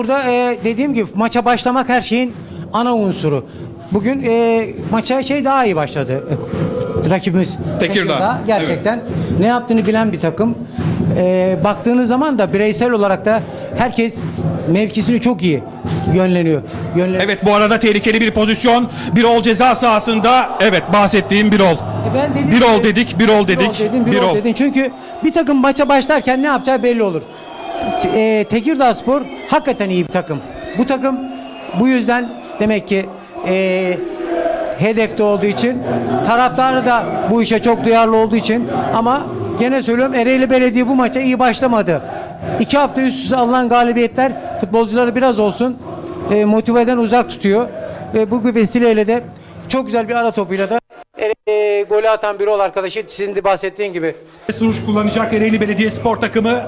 Burada e, dediğim gibi maça başlamak her şeyin ana unsuru. Bugün e, maça şey daha iyi başladı. E, rakibimiz Tekirdağ. gerçekten ne yaptığını bilen bir takım. E, baktığınız zaman da bireysel olarak da herkes mevkisini çok iyi yönleniyor. Yönlen- Evet bu arada tehlikeli bir pozisyon. Birol ceza sahasında. Evet bahsettiğim Birol. E, ben dedim Bir ol dedik, bir ol dedik, dedim, bir, bir ol ol. dedin. Çünkü bir takım maça başlarken ne yapacağı belli olur. E, Tekirdağ Spor hakikaten iyi bir takım. Bu takım bu yüzden demek ki e, hedefte olduğu için taraftarı da bu işe çok duyarlı olduğu için ama gene söylüyorum Ereğli Belediye bu maça iyi başlamadı. İki hafta üst üste alınan galibiyetler futbolcuları biraz olsun e, motiveden uzak tutuyor. Ve bu vesileyle de çok güzel bir ara topuyla da e, golü atan bir ol arkadaşı sizin de bahsettiğin gibi. Suruş kullanacak Ereğli Belediye Spor takımı.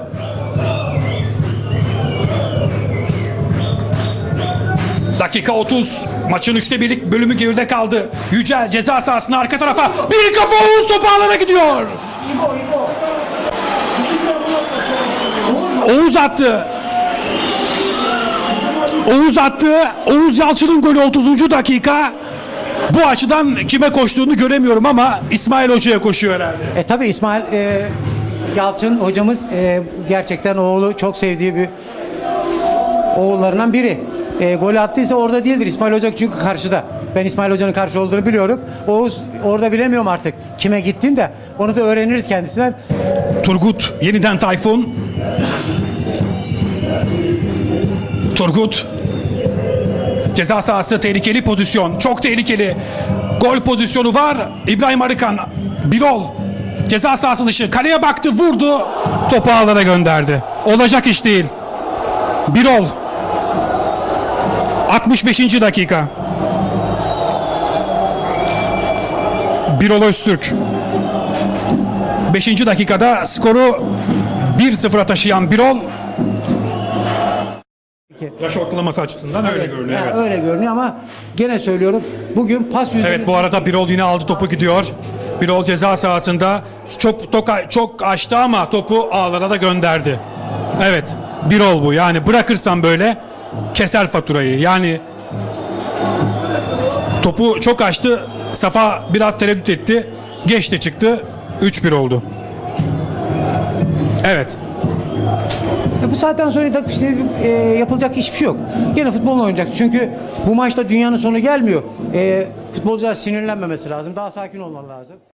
Dakika 30. Maçın üçte birlik bölümü geride kaldı. Yücel ceza sahasına arka tarafa. Bir kafa Oğuz topu alana gidiyor. Oğuz attı. Oğuz attı. Oğuz Yalçın'ın golü 30. dakika. Bu açıdan kime koştuğunu göremiyorum ama İsmail Hoca'ya koşuyor herhalde. E tabi İsmail e, Yalçın hocamız e, gerçekten oğlu çok sevdiği bir oğullarından biri. E, golü attıysa orada değildir İsmail Hoca çünkü karşıda. Ben İsmail Hoca'nın karşı olduğunu biliyorum. Oğuz orada bilemiyorum artık kime gittiğini de onu da öğreniriz kendisinden. Turgut yeniden Tayfun. Turgut. Ceza sahası tehlikeli pozisyon. Çok tehlikeli. Gol pozisyonu var. İbrahim Arıkan. Birol. Ceza sahası dışı. Kaleye baktı vurdu. Topu ağlara gönderdi. Olacak iş değil. Birol. 65. dakika. Birol Öztürk. 5. dakikada skoru 1-0'a taşıyan Birol Yaş ortalaması açısından öyle görünüyor. Ha, Evet. Öyle görünüyor ama gene söylüyorum bugün pas yüzünü Evet bu arada Birol yine aldı topu gidiyor. Birol ceza sahasında çok toka, çok açtı ama topu ağlara da gönderdi. Evet Birol bu yani bırakırsan böyle keser faturayı. Yani topu çok açtı. Safa biraz tereddüt etti. Geçti çıktı. 3-1 oldu. Evet. Bu saatten sonra işte, e, yapılacak hiçbir şey yok. Gene futbol oynayacak. Çünkü bu maçta dünyanın sonu gelmiyor. E, futbolcular sinirlenmemesi lazım. Daha sakin olmalı lazım.